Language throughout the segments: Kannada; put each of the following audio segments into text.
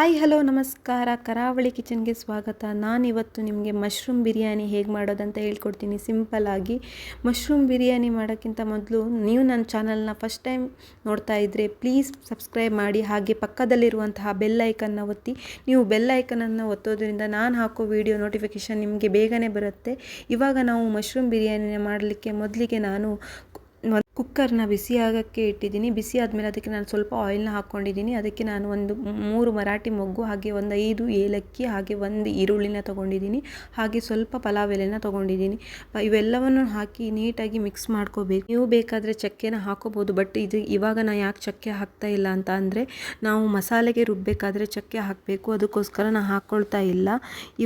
ಹಾಯ್, ಹಲೋ, ನಮಸ್ಕಾರ. ಕರಾವಳಿ ಕಿಚನ್ಗೆ ಸ್ವಾಗತ. ನಾನಿವತ್ತು ನಿಮಗೆ ಮಶ್ರೂಮ್ ಬಿರಿಯಾನಿ ಹೇಗೆ ಮಾಡೋದಂತ ಹೇಳ್ಕೊಡ್ತೀನಿ ಸಿಂಪಲ್ಲಾಗಿ ಮಶ್ರೂಮ್ ಬಿರಿಯಾನಿ ಮಾಡೋಕ್ಕಿಂತ ಮೊದಲು ನೀವು ನನ್ನ ಚಾನಲ್ನ ಫಸ್ಟ್ ಟೈಮ್ ನೋಡ್ತಾ ಇದ್ದರೆ ಪ್ಲೀಸ್ ಸಬ್ಸ್ಕ್ರೈಬ್ ಮಾಡಿ, ಹಾಗೆ ಪಕ್ಕದಲ್ಲಿರುವಂತಹ ಬೆಲ್ ಐಕನ್ನ ಒತ್ತಿ. ನೀವು ಬೆಲ್ ಐಕನನ್ನು ಒತ್ತೋದ್ರಿಂದ ನಾನು ಹಾಕೋ ವಿಡಿಯೋ ನೋಟಿಫಿಕೇಷನ್ ನಿಮಗೆ ಬೇಗನೆ ಬರುತ್ತೆ. ಇವಾಗ ನಾವು ಮಶ್ರೂಮ್ ಬಿರಿಯಾನಿನ ಮಾಡಲಿಕ್ಕೆ ಮೊದಲಿಗೆ ನಾನು ಕುಕ್ಕರ್ನ ಬಿಸಿ ಆಗೋಕ್ಕೆ ಇಟ್ಟಿದ್ದೀನಿ. ಬಿಸಿ ಆದಮೇಲೆ ಅದಕ್ಕೆ ನಾನು ಸ್ವಲ್ಪ ಆಯಿಲ್ನ ಹಾಕ್ಕೊಂಡಿದ್ದೀನಿ. ಅದಕ್ಕೆ ನಾನು ಒಂದು ಮೂರು ಮರಾಠಿ ಮೊಗ್ಗು, ಹಾಗೆ ಒಂದು ಐದು ಏಲಕ್ಕಿ, ಹಾಗೆ ಒಂದು ಈರುಳ್ಳಿನ ತೊಗೊಂಡಿದ್ದೀನಿ. ಹಾಗೆ ಸ್ವಲ್ಪ ಪಲಾವ್ ಎಲೆನ ತೊಗೊಂಡಿದ್ದೀನಿ. ಇವೆಲ್ಲವನ್ನು ಹಾಕಿ ನೀಟಾಗಿ ಮಿಕ್ಸ್ ಮಾಡ್ಕೋಬೇಕು. ನೀವು ಬೇಕಾದರೆ ಚಕ್ಕೆನ ಹಾಕೋಬೋದು ಬಟ್ ಇದು ಇವಾಗ ನಾನು ಯಾಕೆ ಚಕ್ಕೆ ಹಾಕ್ತಾ ಇಲ್ಲ ಅಂತ ಅಂದರೆ, ನಾವು ಮಸಾಲೆಗೆ ರುಬ್ಬಬೇಕಾದ್ರೆ ಚಕ್ಕೆ ಹಾಕಬೇಕು. ಅದಕ್ಕೋಸ್ಕರ ನಾನು ಹಾಕ್ಕೊಳ್ತಾ ಇಲ್ಲ.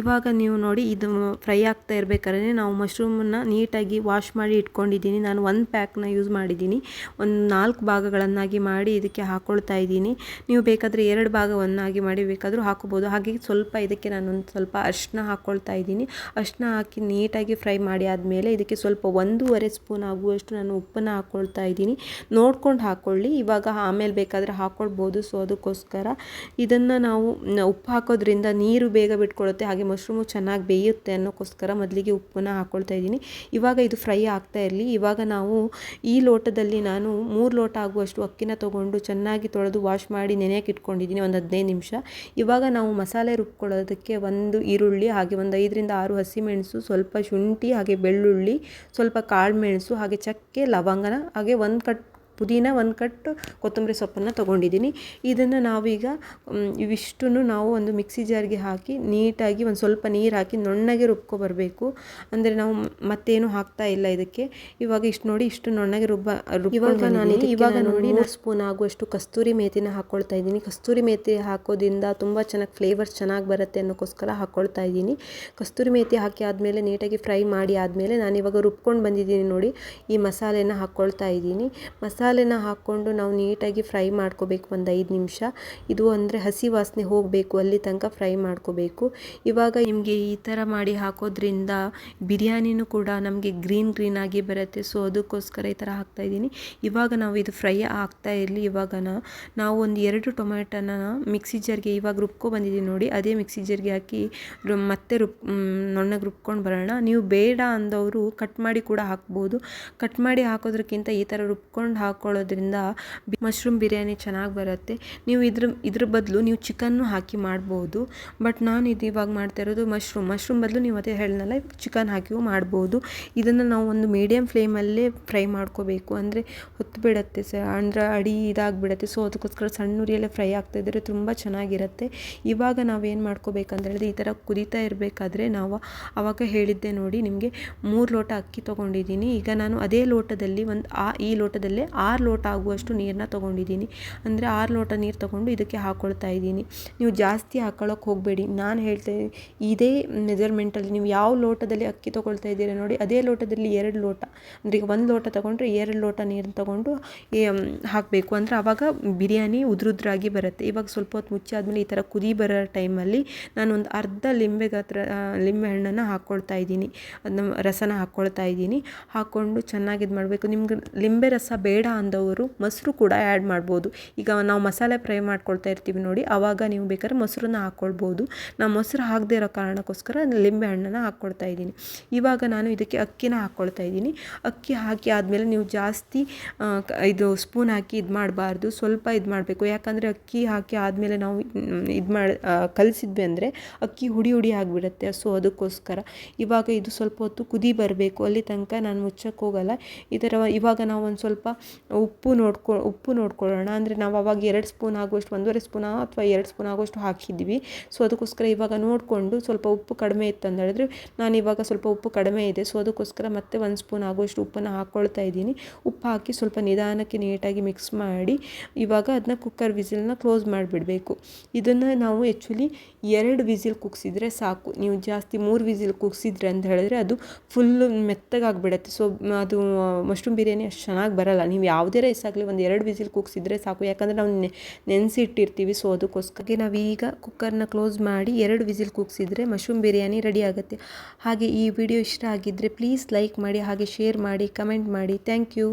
ಇವಾಗ ನೀವು ನೋಡಿ, ಇದು ಫ್ರೈ ಆಗ್ತಾ ಇರಬೇಕಾದ್ರೆ ನಾವು ಮಶ್ರೂಮನ್ನು ನೀಟಾಗಿ ವಾಶ್ ಮಾಡಿ ಇಟ್ಕೊಂಡಿದ್ದೀನಿ. ನಾನು ಒಂದು ಪ್ಯಾಕ್ನ ಯೂಸ್ ಮಾಡಿದ್ದೀನಿ. ಒಂದು ನಾಲ್ಕು ಭಾಗಗಳನ್ನಾಗಿ ಮಾಡಿ ಇದಕ್ಕೆ ಹಾಕ್ಕೊಳ್ತಾ ಇದ್ದೀನಿ. ನೀವು ಬೇಕಾದರೆ ಎರಡು ಭಾಗವನ್ನಾಗಿ ಮಾಡಿ ಬೇಕಾದರೂ ಹಾಕೋಬೋದು. ಹಾಗೆ ಸ್ವಲ್ಪ ಇದಕ್ಕೆ ನಾನು ಒಂದು ಸ್ವಲ್ಪ ಅರಿಶಿನ ಹಾಕ್ಕೊಳ್ತಾ ಇದ್ದೀನಿ. ಅರಿಶಿನ ಹಾಕಿ ನೀಟಾಗಿ ಫ್ರೈ ಮಾಡಿ ಆದಮೇಲೆ ಇದಕ್ಕೆ ಸ್ವಲ್ಪ ಒಂದೂವರೆ ಸ್ಪೂನ್ ಆಗುವಷ್ಟು ನಾನು ಉಪ್ಪನ್ನು ಹಾಕ್ಕೊಳ್ತಾ ಇದ್ದೀನಿ. ನೋಡ್ಕೊಂಡು ಹಾಕ್ಕೊಳ್ಳಿ ಇವಾಗ ಆಮೇಲೆ ಬೇಕಾದರೆ ಹಾಕ್ಕೊಳ್ಬೋದು ಸೊ, ಅದಕ್ಕೋಸ್ಕರ ಇದನ್ನು ನಾವು ಉಪ್ಪು ಹಾಕೋದ್ರಿಂದ ನೀರು ಬೇಗ ಬಿಟ್ಕೊಳ್ಳುತ್ತೆ ಹಾಗೆ ಮಶ್ರೂಮು ಚೆನ್ನಾಗಿ ಬೇಯುತ್ತೆ ಅನ್ನೋಕ್ಕೋಸ್ಕರ ಮೊದಲಿಗೆ ಉಪ್ಪನ್ನು ಹಾಕ್ಕೊಳ್ತಾ ಇದ್ದೀನಿ. ಇವಾಗ ಇದು ಫ್ರೈ ಆಗ್ತಾ ಇರಲಿ. ಇವಾಗ ನಾವು ಈ ಲೋಟದಲ್ಲಿ ನಾನು ಮೂರು ಲೋಟ ಆಗುವಷ್ಟು ಅಕ್ಕಿನ ತೊಗೊಂಡು ಚೆನ್ನಾಗಿ ತೊಳೆದು ವಾಶ್ ಮಾಡಿ ನೆನೆಯಕ್ಕೆ ಇಟ್ಕೊಂಡಿದ್ದೀನಿ ಒಂದು ಹದಿನೈದು ನಿಮಿಷ. ಇವಾಗ ನಾವು ಮಸಾಲೆ ರುಬ್ಕೊಳ್ಳೋದಕ್ಕೆ ಒಂದು ಈರುಳ್ಳಿ, ಹಾಗೆ ಒಂದು ಐದರಿಂದ ಆರು ಹಸಿಮೆಣಸು, ಸ್ವಲ್ಪ ಶುಂಠಿ, ಹಾಗೆ ಬೆಳ್ಳುಳ್ಳಿ, ಸ್ವಲ್ಪ ಕಾಳುಮೆಣಸು ಹಾಗೆ ಚಕ್ಕೆ, ಲವಂಗನ, ಹಾಗೆ ಒಂದು ಕಟ್ ಪುದೀನ ಒಂದು ಕಟ್ಟು ಕೊತ್ತಂಬರಿ ಸೊಪ್ಪನ್ನು ತೊಗೊಂಡಿದ್ದೀನಿ. ಇದನ್ನು ನಾವೀಗ ಇವಿಷ್ಟನ್ನು ನಾವು ಒಂದು ಮಿಕ್ಸಿ ಜಾರ್ಗೆ ಹಾಕಿ ನೀಟಾಗಿ ಒಂದು ಸ್ವಲ್ಪ ನೀರು ಹಾಕಿ ನೊಣ್ಣಗೆ ರುಬ್ಕೊ ಬರಬೇಕು. ಅಂದರೆ ನಾವು ಮತ್ತೇನು ಹಾಕ್ತಾ ಇಲ್ಲ ಇದಕ್ಕೆ. ಇವಾಗ ಇಷ್ಟು ನೋಡಿ ಇಷ್ಟು ನೊಣ್ಣಗೆ ರುಬ್ಬ ಇವಾಗ ನಾನು ಇವಾಗ ನೋಡಿ ನಾನು ಸ್ಪೂನ್ ಆಗುವಷ್ಟು ಕಸ್ತೂರಿ ಮೇಥಿನ ಹಾಕ್ಕೊಳ್ತಾ ಇದ್ದೀನಿ. ಕಸ್ತೂರಿ ಮೇಥಿ ಹಾಕೋದ್ರಿಂದ ತುಂಬ ಚೆನ್ನಾಗಿ ಫ್ಲೇವರ್ಸ್ ಚೆನ್ನಾಗಿ ಬರುತ್ತೆ ಅನ್ನೋಕ್ಕೋಸ್ಕರ ಹಾಕ್ಕೊಳ್ತಾ ಇದ್ದೀನಿ. ಕಸ್ತೂರಿ ಮೇಥಿ ಹಾಕಿ ಆದಮೇಲೆ ನೀಟಾಗಿ ಫ್ರೈ ಮಾಡಿ ಆದಮೇಲೆ ನಾನು ಇವಾಗ ರುಬ್ಕೊಂಡು ಬಂದಿದ್ದೀನಿ ನೋಡಿ ಈ ಮಸಾಲೆನ ಹಾಕ್ಕೊಳ್ತಾ ಇದ್ದೀನಿ. ಮಸಾಲೆನ ಹಾಕ್ಕೊಂಡು ನಾವು ನೀಟಾಗಿ ಫ್ರೈ ಮಾಡ್ಕೋಬೇಕು ಒಂದು ಐದು ನಿಮಿಷ. ಇದು ಅಂದರೆ ಹಸಿ ವಾಸನೆ ಹೋಗಬೇಕು, ಅಲ್ಲಿ ತನಕ ಫ್ರೈ ಮಾಡ್ಕೋಬೇಕು. ಇವಾಗ ನಿಮಗೆ ಈ ಥರ ಮಾಡಿ ಹಾಕೋದ್ರಿಂದ ಬಿರಿಯಾನಿನೂ ಕೂಡ ನಮಗೆ ಗ್ರೀನ್ ಗ್ರೀನ್ ಆಗಿ ಬರುತ್ತೆ. ಸೊ, ಅದಕ್ಕೋಸ್ಕರ ಈ ಥರ ಹಾಕ್ತಾಯಿದ್ದೀನಿ ಇವಾಗ ನಾವು ಇದು ಫ್ರೈ ಆಗ್ತಾ ಇರಲಿ ಇವಾಗ ನಾವು ಒಂದು ಎರಡು ಟೊಮೆಟೊನ ಮಿಕ್ಸಿ ಜರ್ಗೆ ಇವಾಗ ರುಬ್ಕೊ ಬಂದಿದ್ದೀನಿ ನೋಡಿ. ಅದೇ ಮಿಕ್ಸಿ ಜರ್ಗೆ ಹಾಕಿ ಮತ್ತೆ ರುಬ್ ನುಣ್ಣಗೆ ರುಬ್ಕೊಂಡು ಬರೋಣ. ನೀವು ಬೇಡ ಅಂದವರು ಕಟ್ ಮಾಡಿ ಕೂಡ ಹಾಕ್ಬೋದು. ಕಟ್ ಮಾಡಿ ಹಾಕೋದ್ರಕ್ಕಿಂತ ಈ ಥರ ರುಬ್ಕೊಂಡು ಹಾಕ್ಕೊಳ್ಳೋದ್ರಿಂದ ಮಶ್ರೂಮ್ ಬಿರಿಯಾನಿ ಚೆನ್ನಾಗಿ ಬರುತ್ತೆ. ನೀವು ಇದ್ರ ಇದ್ರ ಬದಲು ನೀವು ಚಿಕನ್ನು ಹಾಕಿ ಮಾಡ್ಬೋದು. ಬಟ್ ನಾನು ಇದು ಇವಾಗ ಮಾಡ್ತಾ ಇರೋದು ಮಶ್ರೂಮ್. ಮಶ್ರೂಮ್ ಬದಲು ನೀವು ಅದೇ ಹೇಳಿದ್ನಲ್ಲ ಚಿಕನ್ ಹಾಕಿಯೂ ಮಾಡ್ಬೋದು. ಇದನ್ನು ನಾವು ಒಂದು ಮೀಡಿಯಮ್ ಫ್ಲೇಮಲ್ಲೇ ಫ್ರೈ ಮಾಡ್ಕೋಬೇಕು. ಅಂದರೆ ಹೊತ್ತು ಬಿಡುತ್ತೆ ಸ ಅಂದರೆ ಅಡಿ ಇದಾಗಿಬಿಡುತ್ತೆ. ಸೊ ಅದಕ್ಕೋಸ್ಕರ ಸಣ್ಣ ಉರಿಯಲ್ಲೇ ಫ್ರೈ ಆಗ್ತಾಯಿದ್ರೆ ತುಂಬ ಚೆನ್ನಾಗಿರುತ್ತೆ. ಇವಾಗ ನಾವೇನು ಮಾಡ್ಕೋಬೇಕಂತ ಹೇಳಿದ್ರೆ ಈ ಥರ ಕುದೀತಾ ಇರಬೇಕಾದ್ರೆ ನಾವು ಆವಾಗ ಹೇಳಿದ್ದೆ ನೋಡಿ, ನಿಮಗೆ ಮೂರು ಲೋಟ ಅಕ್ಕಿ ತೊಗೊಂಡಿದ್ದೀನಿ. ಈಗ ನಾನು ಅದೇ ಲೋಟದಲ್ಲಿ ಒಂದು ಆ ಈ ಲೋಟದಲ್ಲೇ ಆರು ಲೋಟ ಆಗುವಷ್ಟು ನೀರನ್ನ ತೊಗೊಂಡಿದ್ದೀನಿ. ಅಂದರೆ ಆರು ಲೋಟ ನೀರು ತೊಗೊಂಡು ಇದಕ್ಕೆ ಹಾಕ್ಕೊಳ್ತಾ ಇದ್ದೀನಿ. ನೀವು ಜಾಸ್ತಿ ಹಾಕೊಳ್ಳೋಕೆ ಹೋಗಬೇಡಿ. ನಾನು ಹೇಳ್ತಾ ಇದೇ ಮೆಜರ್ಮೆಂಟಲ್ಲಿ ನೀವು ಯಾವ ಲೋಟದಲ್ಲಿ ಅಕ್ಕಿ ತೊಗೊಳ್ತಾ ಇದ್ದೀರಾ ನೋಡಿ, ಅದೇ ಲೋಟದಲ್ಲಿ ಎರಡು ಲೋಟ. ಅಂದರೆ ಈಗ ಒಂದು ಲೋಟ ತೊಗೊಂಡ್ರೆ ಎರಡು ಲೋಟ ನೀರು ತೊಗೊಂಡು ಹಾಕಬೇಕು. ಅಂದರೆ ಆವಾಗ ಬಿರಿಯಾನಿ ಉದುರುದ್ರಾಗಿ ಬರುತ್ತೆ. ಇವಾಗ ಸ್ವಲ್ಪ ಹೊತ್ತು ಮುಚ್ಚಾದ್ಮೇಲೆ ಈ ಥರ ಕುದಿ ಬರೋ ಟೈಮಲ್ಲಿ ನಾನು ಒಂದು ಅರ್ಧ ಲಿಂಬೆ ಗಾತ್ರ ಲಿಂಬೆ ಹಣ್ಣನ್ನು ಹಾಕ್ಕೊಳ್ತಾ ಇದ್ದೀನಿ. ಅದನ್ನ ರಸನ ಹಾಕ್ಕೊಳ್ತಾ ಇದ್ದೀನಿ. ಹಾಕ್ಕೊಂಡು ಚೆನ್ನಾಗಿ ಇದು ಮಾಡಬೇಕು. ನಿಮ್ಗೆ ಲಿಂಬೆ ರಸ ಬೇಡ ಅಂದವರು ಮೊಸರು ಕೂಡ ಆ್ಯಡ್ ಮಾಡ್ಬೋದು. ಈಗ ನಾವು ಮಸಾಲೆ ಫ್ರೈ ಮಾಡ್ಕೊಳ್ತಾ ಇರ್ತೀವಿ ನೋಡಿ ಆವಾಗ ನೀವು ಬೇಕಾದ್ರೆ ಮೊಸರನ್ನ ಹಾಕ್ಕೊಳ್ಬೋದು ನಾವು ಮೊಸರು ಹಾಕದೇ ಇರೋ ಕಾರಣಕ್ಕೋಸ್ಕರ ಲಿಂಬೆ ಹಣ್ಣನ್ನು ಹಾಕ್ಕೊಳ್ತಾ ಇದ್ದೀನಿ. ಇವಾಗ ನಾನು ಇದಕ್ಕೆ ಅಕ್ಕಿನ ಹಾಕ್ಕೊಳ್ತಾ ಇದ್ದೀನಿ. ಅಕ್ಕಿ ಹಾಕಿ ಆದಮೇಲೆ ನೀವು ಜಾಸ್ತಿ ಇದು ಸ್ಪೂನ್ ಹಾಕಿ ಇದು ಮಾಡಬಾರ್ದು. ಸ್ವಲ್ಪ ಇದು ಮಾಡಬೇಕು. ಯಾಕಂದರೆ ಅಕ್ಕಿ ಹಾಕಿ ಆದಮೇಲೆ ನಾವು ಇದು ಮಾಡಿ ಕಲಿಸಿದ್ವಿ ಅಂದರೆ ಅಕ್ಕಿ ಹುಡಿ ಹುಡಿ ಆಗಿಬಿಡುತ್ತೆ. ಸೊ, ಅದಕ್ಕೋಸ್ಕರ ಇವಾಗ ಇದು ಸ್ವಲ್ಪ ಹೊತ್ತು ಕುದಿ ಬರಬೇಕು. ಅಲ್ಲಿ ತನಕ ನಾನು ಮುಚ್ಚಕ್ಕೆ ಹೋಗಲ್ಲ. ಈ ಥರ ಇವಾಗ ನಾವು ಒಂದು ಸ್ವಲ್ಪ ಉಪ್ಪು ನೋಡ್ಕೊ, ಉಪ್ಪು ನೋಡ್ಕೊಳ್ಳೋಣ. ಅಂದರೆ ನಾವು ಅವಾಗ ಎರಡು ಸ್ಪೂನ್ ಆಗುವಷ್ಟು, ಒಂದೂವರೆ ಸ್ಪೂನ ಅಥವಾ ಎರಡು ಸ್ಪೂನ್ ಆಗುವಷ್ಟು ಹಾಕಿದ್ವಿ. ಸೊ ಅದಕ್ಕೋಸ್ಕರ ಇವಾಗ ನೋಡಿಕೊಂಡು ಸ್ವಲ್ಪ ಉಪ್ಪು ಕಡಿಮೆ ಇತ್ತು ಅಂತ ಹೇಳಿದ್ರೆ. ನಾನು ಇವಾಗ ಸ್ವಲ್ಪ ಉಪ್ಪು ಕಡಿಮೆ ಇದೆ. ಸೊ ಅದಕ್ಕೋಸ್ಕರ ಮತ್ತೆ ಒಂದು ಸ್ಪೂನ್ ಆಗುವಷ್ಟು ಉಪ್ಪನ್ನು ಹಾಕ್ಕೊಳ್ತಾ ಇದ್ದೀನಿ. ಉಪ್ಪು ಹಾಕಿ ಸ್ವಲ್ಪ ನಿಧಾನಕ್ಕೆ ನೀಟಾಗಿ ಮಿಕ್ಸ್ ಮಾಡಿ ಇವಾಗ ಅದನ್ನ ಕುಕ್ಕರ್ ವಿಸಿಲ್ನ ಕ್ಲೋಸ್ ಮಾಡಿಬಿಡಬೇಕು. ಇದನ್ನು ನಾವು ಆ್ಯಕ್ಚುಲಿ ಎರಡು ವಿಸಿಲ್ ಕುಗ್ಸಿದ್ರೆ ಸಾಕು. ನೀವು ಜಾಸ್ತಿ ಮೂರು ವಿಸಿಲ್ ಕುಗ್ಸಿದ್ರೆ ಅಂತ ಹೇಳಿದ್ರೆ ಅದು ಫುಲ್ಲು ಮೆತ್ತಗಾಗಿಬಿಡತ್ತೆ. ಸೊ ಅದು ಮಶ್ರೂಮ್ ಬಿರಿಯಾನಿ ಅಷ್ಟು ಚೆನ್ನಾಗಿ ಬರಲ್ಲ. ನೀವು ಯಾವುದೇ ರೈಸ್ ಆಗಲಿ ಒಂದು ಎರಡು ವಿಸಿಲ್ ಕುಗ್ಸಿದ್ರೆ ಸಾಕು. ಯಾಕಂದರೆ ನಾವು ನೆನೆಸಿ ಇಟ್ಟಿರ್ತೀವಿ ಸೊ ಅದಕ್ಕೋಸ್ಕರ ನಾವೀಗ ಕುಕ್ಕರ್ನ ಕ್ಲೋಸ್ ಮಾಡಿ ಎರಡು ವಿಸಿಲ್ ಕುಗ್ಸಿದ್ರೆ ಮಶ್ರೂಮ್ ಬಿರಿಯಾನಿ ರೆಡಿ ಆಗುತ್ತೆ. ಹಾಗೆ ಈ ವಿಡಿಯೋ ಇಷ್ಟ ಆಗಿದ್ದರೆ ಪ್ಲೀಸ್ ಲೈಕ್ ಮಾಡಿ, ಹಾಗೆ ಶೇರ್ ಮಾಡಿ ಕಮೆಂಟ್ ಮಾಡಿ. Thank you